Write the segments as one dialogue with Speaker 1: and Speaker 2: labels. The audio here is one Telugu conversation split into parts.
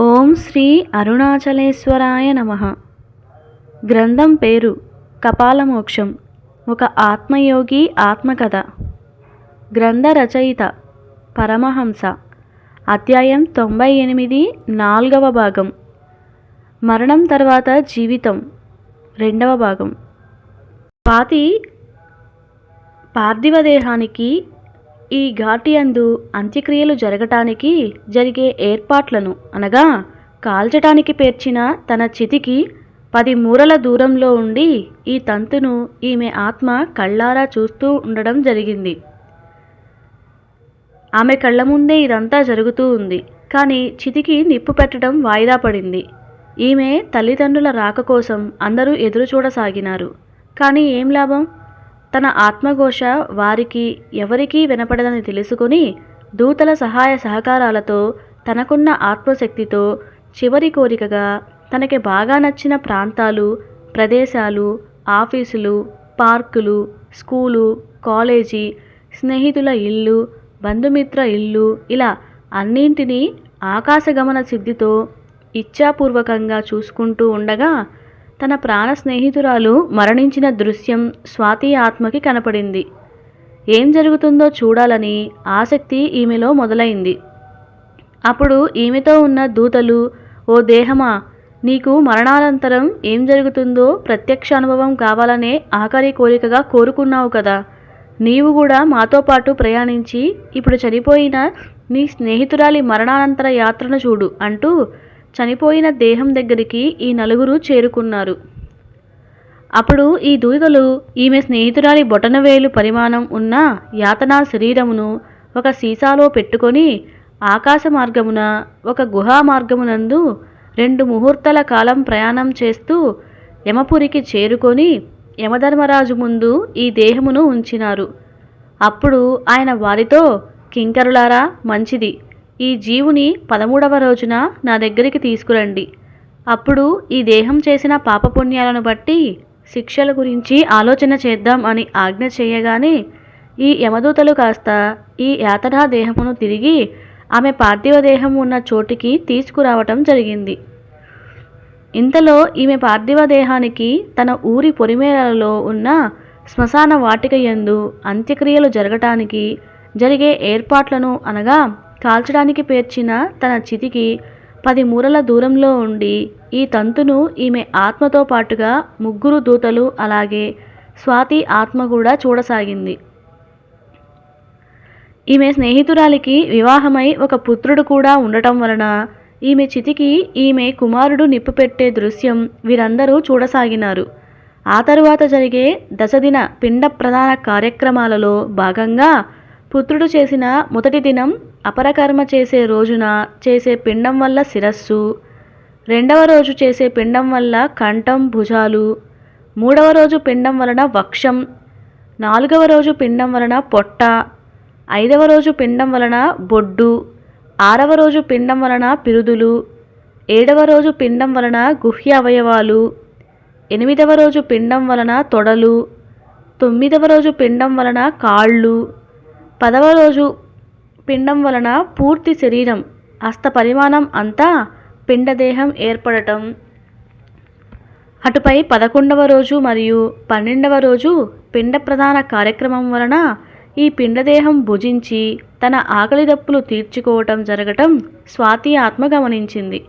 Speaker 1: ఓం శ్రీ అరుణాచలేశ్వరాయ నమ. గ్రంథం పేరు కపాలమోక్షం ఒక ఆత్మయోగి ఆత్మకథ. గ్రంథ రచయిత పరమహంస. అధ్యాయం తొంభై ఎనిమిది నాలుగవ భాగం. మరణం తర్వాత జీవితం రెండవ భాగం. పాతి పార్థివ దేహానికి ఈ ఘాటి అందు అంత్యక్రియలు జరగటానికి జరిగే ఏర్పాట్లను అనగా కాల్చటానికి పేర్చిన తన చితికి పది మూరల దూరంలో ఉండి ఈ తంతును ఈమె ఆత్మ కళ్ళారా చూస్తూ ఉండడం జరిగింది. ఆమె కళ్ళ ముందే ఇదంతా జరుగుతూ ఉంది. కానీ చితికి నిప్పు పెట్టడం వాయిదా పడింది. ఈమె తల్లిదండ్రుల రాక కోసం అందరూ ఎదురు చూడసాగినారు కానీ ఏం లాభం? తన ఆత్మఘోష వారికి ఎవరికీ వినపడదని తెలుసుకుని దూతల సహాయ సహకారాలతో తనకున్న ఆత్మశక్తితో చివరి కోరికగా తనకి బాగా నచ్చిన ప్రాంతాలు ప్రదేశాలు ఆఫీసులు పార్కులు స్కూలు కాలేజీ స్నేహితుల ఇల్లు బంధుమిత్ర ఇల్లు ఇలా అన్నింటినీ ఆకాశగమన సిద్ధితో ఇచ్ఛాపూర్వకంగా చూసుకుంటూ ఉండగా తన ప్రాణ స్నేహితురాలు మరణించిన దృశ్యం స్వాతి ఆత్మకి కనపడింది. ఏం జరుగుతుందో చూడాలని ఆసక్తి ఈమెలో మొదలైంది. అప్పుడు ఈమెతో ఉన్న దూతలు ఓ దేహమా నీకు మరణానంతరం ఏం జరుగుతుందో ప్రత్యక్ష అనుభవం కావాలనే ఆఖరి కోరికగా కోరుకున్నావు కదా. నీవు కూడా మాతో పాటు ప్రయాణించి ఇప్పుడు చనిపోయిన నీ స్నేహితురాలి మరణానంతర యాత్రను చూడు అంటూ చనిపోయిన దేహం దగ్గరికి ఈ నలుగురు చేరుకున్నారు. అప్పుడు ఈ దూతలు ఈమె స్నేహితురాలి బొటనవేలు పరిమాణం ఉన్న యాతనా శరీరమును ఒక సీసాలో పెట్టుకొని ఆకాశ మార్గమున ఒక గుహా మార్గమునందు రెండు ముహూర్తల కాలం ప్రయాణం చేస్తూ యమపురికి చేరుకొని యమధర్మరాజు ముందు ఈ దేహమును ఉంచినారు. అప్పుడు ఆయన వారితో కింకరులారా మంచిది. ఈ జీవుని పదమూడవ రోజున నా దగ్గరికి తీసుకురండి. అప్పుడు ఈ దేహం చేసిన పాపపుణ్యాలను బట్టి శిక్షల గురించి ఆలోచన చేద్దాం అని ఆజ్ఞ చేయగానే ఈ యమదూతలు కాస్త ఈ యాతనా దేహమును తిరిగి ఆమె పార్థివ దేహం ఉన్న చోటికి తీసుకురావటం జరిగింది. ఇంతలో ఈమె పార్థివ దేహానికి తన ఊరి పొరిమేరలలో ఉన్న శ్మశాన వాటిక యందు అంత్యక్రియలు జరగటానికి జరిగే ఏర్పాట్లను అనగా కాల్చడానికి పేర్చిన తన చితికి పది మూరల దూరంలో ఉండి ఈ తంతును ఈమె ఆత్మతో పాటుగా ముగ్గురు దూతలు అలాగే స్వాతి ఆత్మ కూడా చూడసాగింది. ఈమె స్నేహితురాలికి వివాహమై ఒక పుత్రుడు కూడా ఉండటం వలన ఈమె చితికి ఈమె కుమారుడు నిప్పు పెట్టే దృశ్యం వీరందరూ చూడసాగినారు. ఆ తరువాత జరిగే దశదిన పిండ ప్రధాన కార్యక్రమాలలో భాగంగా పుత్రుడు చేసిన మొదటి దినం అపరకర్మ చేసే రోజున చేసే పిండం వల్ల శిరస్సు రెండవ రోజు చేసే పిండం వల్ల కంఠం భుజాలు మూడవ రోజు పిండం వలన వక్షం నాలుగవ రోజు పిండం వలన పొట్ట ఐదవ రోజు పిండం వలన బొడ్డు ఆరవ రోజు పిండం వలన పిరుదులు ఏడవ రోజు పిండం వలన గుహ్య అవయవాలు ఎనిమిదవ రోజు పిండం వలన తొడలు తొమ్మిదవ రోజు పిండం వలన కాళ్ళు పదవ రోజు పిండం వలన పూర్తి శరీరం హస్త పరిమాణం అంతా పిండదేహం ఏర్పడటం. అటుపై పదకొండవ రోజు మరియు పన్నెండవ రోజు పిండ ప్రధాన కార్యక్రమం వలన ఈ పిండదేహం భుజించి తన ఆకలి దప్పులు తీర్చుకోవటం జరగటం స్వాతి ఆత్మ గమనించింది.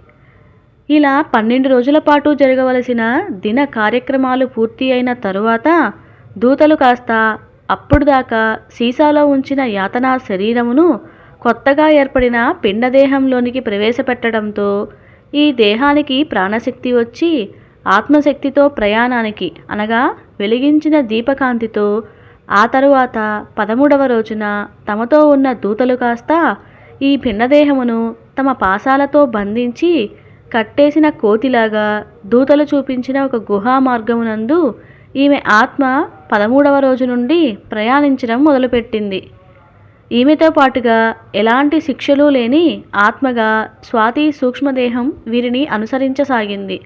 Speaker 1: ఇలా పన్నెండు రోజుల పాటు జరగవలసిన దిన కార్యక్రమాలు పూర్తి అయిన తరువాత దూతలు కాస్త అప్పుడు దాకా సీసాలో ఉంచిన యాతనా శరీరమును కొత్తగా ఏర్పడిన పిండదేహంలోనికి ప్రవేశపెట్టడంతో ఈ దేహానికి ప్రాణశక్తి వచ్చి ఆత్మశక్తితో ప్రయాణానికి అనగా వెలిగించిన దీపకాంతితో ఆ తరువాత పదమూడవ రోజున తమతో ఉన్న దూతలు కాస్త ఈ పిండదేహమును తమ పాసాలతో బంధించి కట్టేసిన కోతిలాగా దూతలు చూపించిన ఒక గుహా మార్గమునందు ఈమె ఆత్మ పదమూడవ రోజు నుండి ప్రయాణించడం మొదలుపెట్టింది. ఈమెతో పాటుగా ఎలాంటి శిక్షలు లేని ఆత్మగా స్వాతి సూక్ష్మదేహం వీరిని అనుసరించసాగింది.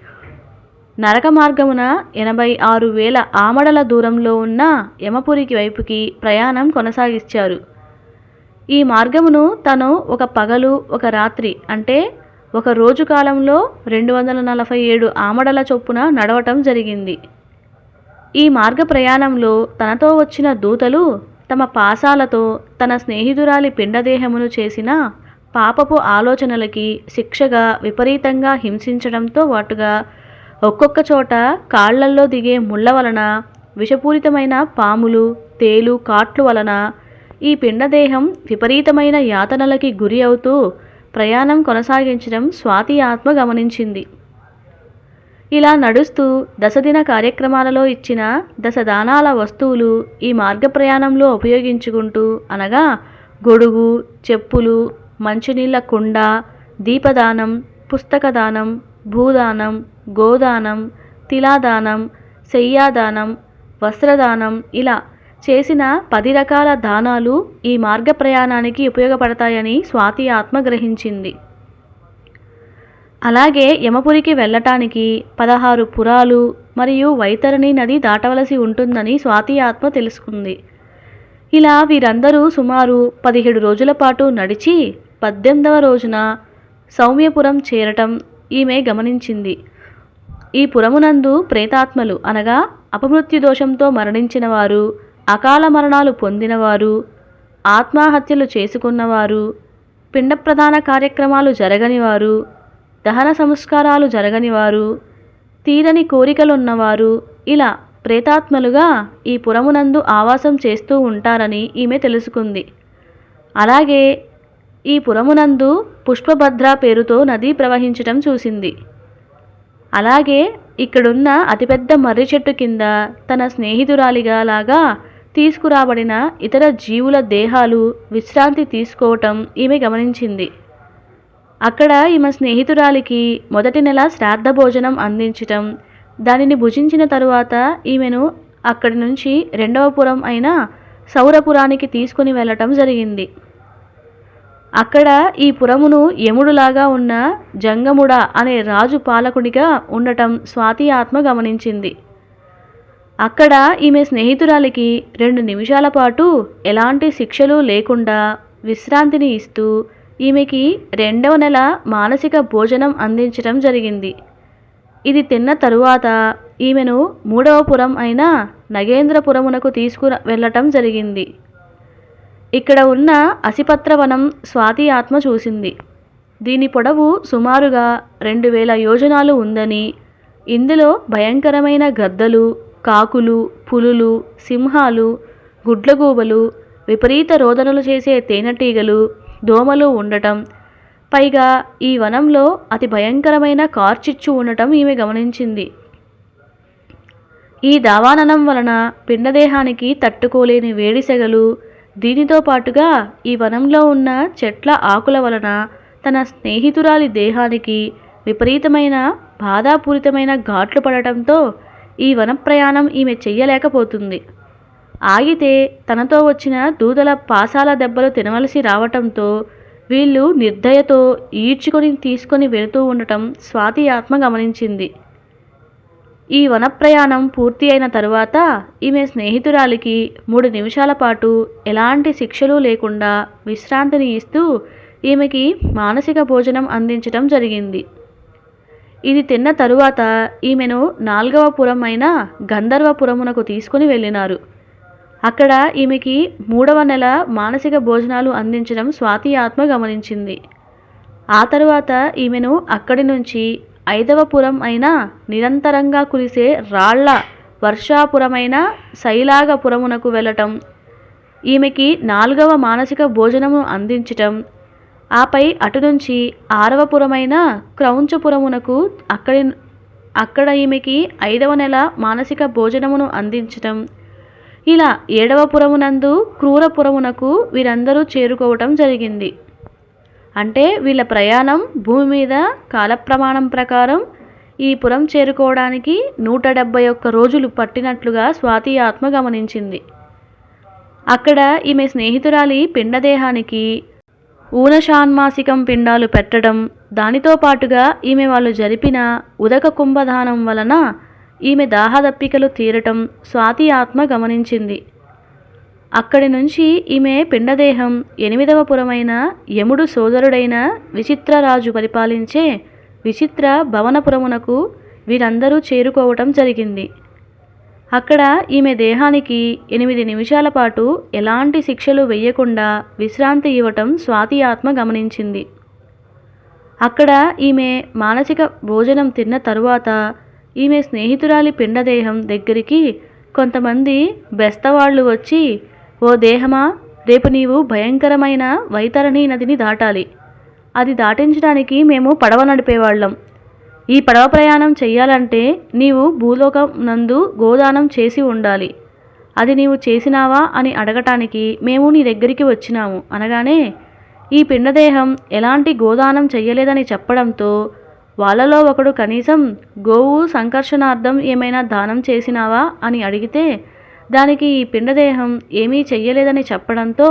Speaker 1: నరక మార్గమున ఎనభై ఆరు వేల ఆమడల దూరంలో ఉన్న యమపురికి వైపుకి ప్రయాణం కొనసాగించారు. ఈ మార్గమును తను ఒక పగలు ఒక రాత్రి అంటే ఒక రోజు కాలంలో రెండు వందల నలభై ఏడు ఆమడల చొప్పున నడవటం జరిగింది. ఈ మార్గ ప్రయాణంలో తనతో వచ్చిన దూతలు తమ పాసాలతో తన స్నేహితురాలి పిండదేహమును చేసిన పాపపు ఆలోచనలకి శిక్షగా విపరీతంగా హింసించడంతో పాటుగా ఒక్కొక్క చోట కాళ్ళల్లో దిగే ముళ్ళ వలన విషపూరితమైన పాములు తేలు కాట్లు వలన ఈ పిండదేహం విపరీతమైన యాతనలకి గురి అవుతూ ప్రయాణం కొనసాగించడం స్వాతి ఆత్మ గమనించింది. ఇలా నడుస్తూ దశదిన కార్యక్రమాలలో ఇచ్చిన దశదానాల వస్తువులు ఈ మార్గ ప్రయాణంలో ఉపయోగించుకుంటూ అనగా గొడుగు చెప్పులు మంచినీళ్ళ కుండ దీపదానం పుస్తకదానం భూదానం గోదానం తిలాదానం శయ్యాదానం వస్త్రదానం ఇలా చేసిన పది రకాల దానాలు ఈ మార్గ ప్రయాణానికి ఉపయోగపడతాయని స్వాతి ఆత్మ గ్రహించింది. అలాగే యమపురికి వెళ్ళటానికి పదహారు పురాలు మరియు వైతరణి నది దాటవలసి ఉంటుందని స్వాతి ఆత్మ తెలుసుకుంది. ఇలా వీరందరూ సుమారు పదిహేడు రోజుల పాటు నడిచి పద్దెనిమిదవ రోజున సౌమ్యపురం చేరటం ఈమె గమనించింది. ఈ పురమునందు ప్రేతాత్మలు అనగా అపమృత్యు దోషంతో మరణించిన వారు అకాల మరణాలు పొందినవారు ఆత్మహత్యలు చేసుకున్నవారు పిండ ప్రధాన కార్యక్రమాలు జరగనివారు దహన సంస్కారాలు జరగనివారు తీరని కోరికలున్నవారు ఇలా ప్రేతాత్మలుగా ఈ పురమునందు ఆవాసం చేస్తూ ఉంటారని ఈమె తెలుసుకుంది. అలాగే ఈ పురమునందు పుష్పభద్ర పేరుతో నది ప్రవహించటం చూసింది. అలాగే ఇక్కడున్న అతిపెద్ద మర్రి చెట్టు కింద తన స్నేహితురాలిగా లాగా తీసుకురాబడిన ఇతర జీవుల దేహాలు విశ్రాంతి తీసుకోవటం ఈమె గమనించింది. అక్కడ ఈమె స్నేహితురాలికి మొదటి నెల శ్రాద్ధ భోజనం అందించటం. దానిని భుజించిన తరువాత ఈమెను అక్కడి నుంచి రెండవ పురం అయిన సౌరపురానికి తీసుకుని వెళ్ళటం జరిగింది. అక్కడ ఈ పురమును యముడులాగా ఉన్న జంగముడ అనే రాజు పాలకుడిగా ఉండటం స్వాతి ఆత్మ గమనించింది. అక్కడ ఈమె స్నేహితురాలికి రెండు నిమిషాల పాటు ఎలాంటి శిక్షలు లేకుండా విశ్రాంతిని ఇస్తూ ఈమెకి రెండవ నెల మానసిక భోజనం అందించడం జరిగింది. ఇది తిన్న తరువాత ఈమెను మూడవ పురం అయిన నగేంద్రపురమునకు తీసుకు వెళ్ళటం జరిగింది. ఇక్కడ ఉన్న అసిపత్రవనం స్వాతి ఆత్మ చూసింది. దీని పొడవు సుమారుగా రెండు వేల యోజనాలు ఉందని ఇందులో భయంకరమైన గద్దలు కాకులు పులులు సింహాలు గుడ్లగూబలు విపరీత రోదనలు చేసే తేనెటీగలు దోమలు ఉండటం. పైగా ఈ వనంలో అతి భయంకరమైన కార్చిచ్చు ఉండటం ఈమె గమనించింది. ఈ దావాననం వలన పిండదేహానికి తట్టుకోలేని వేడిసెగలు దీనితో పాటుగా ఈ వనంలో ఉన్న చెట్ల ఆకుల వలన తన స్నేహితురాలి దేహానికి విపరీతమైన బాధాపూరితమైన ఘాట్లు పడటంతో ఈ వన ప్రయాణం ఈమె చెయ్యలేకపోతుంది. ఆగితే తనతో వచ్చిన దూదల పాసాల దెబ్బలు తినవలసి రావటంతో వీళ్ళు నిర్దయతో ఈడ్చుకొని తీసుకొని వెళుతూ ఉండటం స్వాతి ఆత్మ గమనించింది. ఈ వనప్రయాణం పూర్తి అయిన తరువాత ఈమె స్నేహితురాలికి మూడు నిమిషాల పాటు ఎలాంటి శిక్షలు లేకుండా విశ్రాంతిని ఇస్తూ ఈమెకి మానసిక భోజనం అందించటం జరిగింది. ఇది తిన్న తరువాత ఈమెను నాల్గవ పురం అయిన గంధర్వపురమునకు తీసుకుని వెళ్ళినారు. అక్కడ ఈమెకి మూడవ నెల మానసిక భోజనాలు అందించడం స్వాతి ఆత్మ గమనించింది. ఆ తరువాత ఈమెను అక్కడి నుంచి ఐదవ పురం అయిన నిరంతరంగా కురిసే రాళ్ళ వర్షాపురమైన శైలాగపురమునకు వెళ్ళటం ఈమెకి నాలుగవ మానసిక భోజనము అందించటం ఆపై అటు నుంచి ఆరవ పురమైన క్రౌంచపురమునకు అక్కడి అక్కడ ఈమెకి ఐదవ నెల మానసిక భోజనమును అందించటం ఇలా ఏడవ పురమునందు క్రూరపురమునకు వీరందరూ చేరుకోవటం జరిగింది. అంటే వీళ్ళ ప్రయాణం భూమి మీద కాలప్రమాణం ప్రకారం ఈ పురం చేరుకోవడానికి నూట డెబ్బై ఒక్క రోజులు పట్టినట్లుగా స్వాతి ఆత్మ గమనించింది. అక్కడ ఈమె స్నేహితురాలి పిండదేహానికి ఊనషాన్మాసికం పిండాలు పెట్టడం దానితో పాటుగా ఈమె వాళ్ళు జరిపిన ఉదక కుంభదానం వలన ఈమె దాహదప్పికలు తీరటం స్వాతి ఆత్మ గమనించింది. అక్కడి నుంచి ఈమె పిండదేహం ఎనిమిదవ పురమైన యముడు సోదరుడైన విచిత్రరాజు పరిపాలించే విచిత్ర భవనపురమునకు వీరందరూ చేరుకోవటం జరిగింది. అక్కడ ఈమె దేహానికి ఎనిమిది నిమిషాల పాటు ఎలాంటి శిక్షలు వెయ్యకుండా విశ్రాంతి ఇవ్వటం స్వాతి ఆత్మ గమనించింది. అక్కడ ఈమె మానసిక భోజనం తిన్న తరువాత ఈమె స్నేహితురాలి పిండదేహం దగ్గరికి కొంతమంది బెస్తవాళ్ళు వచ్చి ఓ దేహమా రేపు నీవు భయంకరమైన వైతరణి నదిని దాటాలి. అది దాటించడానికి మేము పడవ నడిపేవాళ్ళం. ఈ పడవ ప్రయాణం చెయ్యాలంటే నీవు భూలోకం నందు గోదానం చేసి ఉండాలి. అది నీవు చేసినావా అని అడగటానికి మేము నీ దగ్గరికి వచ్చినాము. అనగానే ఈ పిండదేహం ఎలాంటి గోదానం చెయ్యలేదని చెప్పడంతో వాళ్ళలో ఒకడు కనీసం గోవు సంకర్షణార్థం ఏమైనా దానం చేసినావా? అని అడిగితే దానికి ఈ పిండదేహం ఏమీ చెయ్యలేదని చెప్పడంతో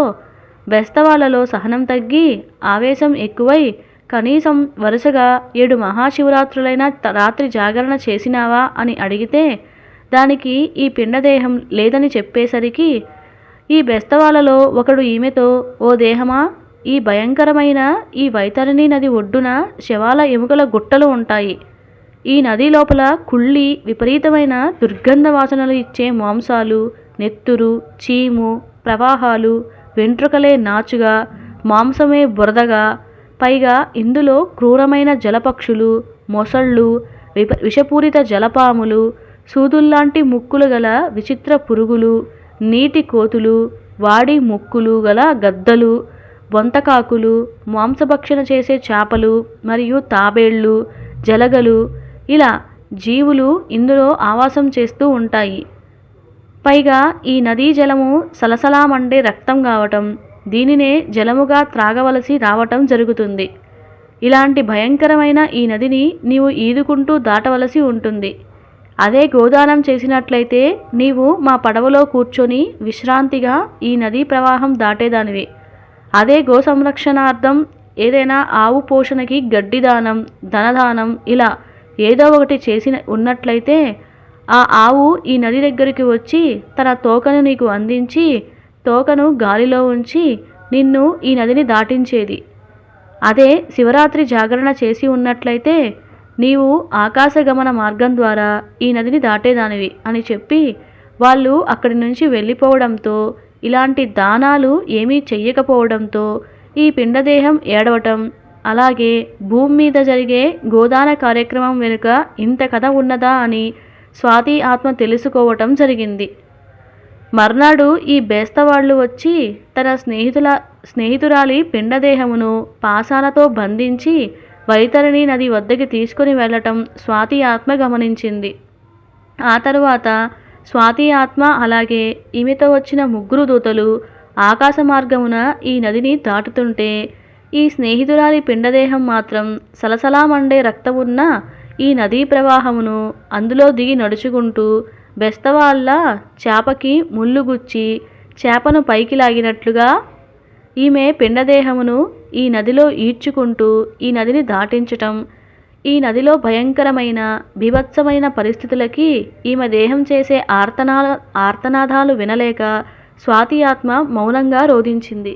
Speaker 1: బెస్తవాళ్ళలో సహనం తగ్గి ఆవేశం ఎక్కువై కనీసం వరుసగా ఏడు మహాశివరాత్రులైన త- రాత్రి జాగరణ చేసినావా? అని అడిగితే దానికి ఈ పిండదేహం లేదని చెప్పేసరికి ఈ బెస్తవాలలో ఒకడు ఈమెతో ఓ దేహమా ఈ భయంకరమైన ఈ వైతరణి నది ఒడ్డున శవాల ఎముకల గుట్టలు ఉంటాయి. ఈ నది లోపల కుళ్ళి విపరీతమైన దుర్గంధ వాసనలు ఇచ్చే మాంసాలు నెత్తురు చీము ప్రవాహాలు వెంట్రుకలే నాచుగా మాంసమే బురదగా పైగా ఇందులో క్రూరమైన జలపక్షులు మొసళ్ళు విప విషపూరిత జలపాములు సూదుల్లాంటి ముక్కులు గల విచిత్ర పురుగులు నీటి కోతులు వాడి ముక్కులు గల గద్దలు బొంతకాకులు మాంసభక్షణ చేసే చేపలు మరియు తాబేళ్ళు జలగలు ఇలా జీవులు ఇందులో ఆవాసం చేస్తూ ఉంటాయి. పైగా ఈ నదీ జలము సలసలామండే రక్తం కావటం దీనినే జలముగా త్రాగవలసి రావటం జరుగుతుంది. ఇలాంటి భయంకరమైన ఈ నదిని నీవు ఈదుకుంటూ దాటవలసి ఉంటుంది. అదే గోదానం చేసినట్లయితే నీవు మా పడవలో కూర్చొని విశ్రాంతిగా ఈ నదీ ప్రవాహం దాటేదానివి. అదే గో సంరక్షణార్థం ఏదైనా ఆవు పోషణకి గడ్డి దానం ధనదానం ఇలా ఏదో ఒకటి చేసిన ఉన్నట్లయితే ఆ ఆవు ఈ నది దగ్గరికి వచ్చి తన తోకను నీకు అందించి తోకను గాలిలో ఉంచి నిన్ను ఈ నదిని దాటించేది. అదే శివరాత్రి జాగరణ చేసి ఉన్నట్లయితే నీవు ఆకాశగమన మార్గం ద్వారా ఈ నదిని దాటేదానివి అని చెప్పి వాళ్ళు అక్కడి నుంచి వెళ్ళిపోవడంతో ఇలాంటి దానాలు ఏమీ చెయ్యకపోవడంతో ఈ పిండదేహం ఏడవటం. అలాగే భూమి మీద జరిగే గోదాన కార్యక్రమం వెనుక ఇంత కథ ఉన్నదా అని స్వాతి ఆత్మ తెలుసుకోవటం జరిగింది. మర్నాడు ఈ బేస్తవాళ్ళు వచ్చి తన స్నేహితుల స్నేహితురాలి పిండదేహమును పాసాలతో బంధించి వైతరణి నది వద్దకి తీసుకుని వెళ్ళటం స్వాతి ఆత్మ గమనించింది. ఆ తరువాత స్వాతి ఆత్మ అలాగే ఈమెతో వచ్చిన ముగ్గురు దూతలు ఆకాశ మార్గమున ఈ నదిని దాటుతుంటే ఈ స్నేహితురాలి పిండదేహం మాత్రం సలసలా మండే రక్తమున్న ఈ నదీ ప్రవాహమును అందులో దిగి నడుచుకుంటూ బెస్తవాళ్ళ చేపకి ముళ్ళుగుచ్చి చేపను పైకి లాగినట్లుగా ఈమె పిండదేహమును ఈ నదిలో ఈడ్చుకుంటూ ఈ నదిని దాటించటం ఈ నదిలో భయంకరమైన బీభత్సమైన పరిస్థితులకి ఈమె దేహం చేసే ఆర్తనా ఆర్తనాదాలు వినలేక స్వాతి ఆత్మ మౌనంగా రోధించింది.